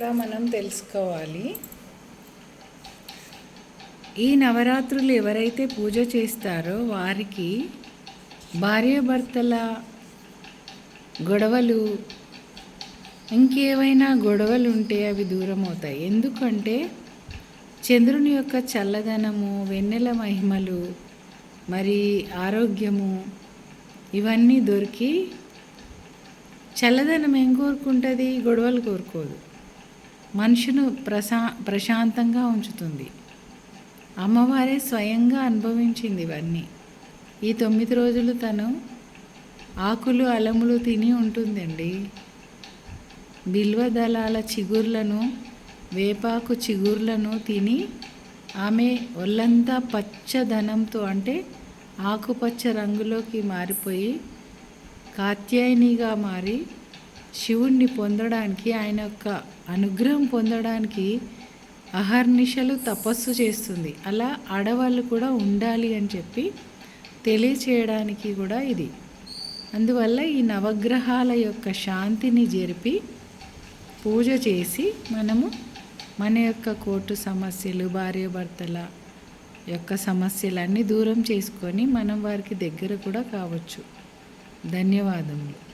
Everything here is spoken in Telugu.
కూడా మనం తెలుసుకోవాలి. ఈ నవరాత్రులు ఎవరైతే పూజ చేస్తారో వారికి భార్యాభర్తల గొడవలు ఇంకేవైనా గొడవలు ఉంటే అవి దూరం అవుతాయి ఎందుకంటే చంద్రుని యొక్క చల్లదనము వెన్నెల మహిమలు మరి ఆరోగ్యము ఇవన్నీ దొరికి చల్లదనం ఏం కోరుకుంటుంది? గొడవలు కోరుకోదు. మనుషును ప్రశా ప్రశాంతంగా ఉంచుతుంది. అమ్మవారే స్వయంగా అనుభవించింది ఇవన్నీ. ఈ తొమ్మిది రోజులు తను ఆకులు అలములు తిని ఉంటుందండి. బిల్వ దళాల చిగుర్లను వేపాకు చిగుర్లను తిని ఆమె ఒళ్ళంతా పచ్చదనంతో అంటే ఆకుపచ్చ రంగులోకి మారిపోయి కాత్యాయనిగా మారి శివుణ్ణి పొందడానికి ఆయన యొక్క అనుగ్రహం పొందడానికి అహర్నిశలు తపస్సు చేస్తుంది. అలా ఆడవాళ్ళు కూడా ఉండాలి అని చెప్పి తెలియచేయడానికి కూడా ఇది. అందువల్ల ఈ నవగ్రహాల యొక్క శాంతిని జరిపి పూజ చేసి మనము మన యొక్క కోర్టు సమస్యలు భార్యాభర్తల యొక్క సమస్యలన్నీ దూరం చేసుకొని మనం వారికి దగ్గర కూడా కావచ్చు. ధన్యవాదములు.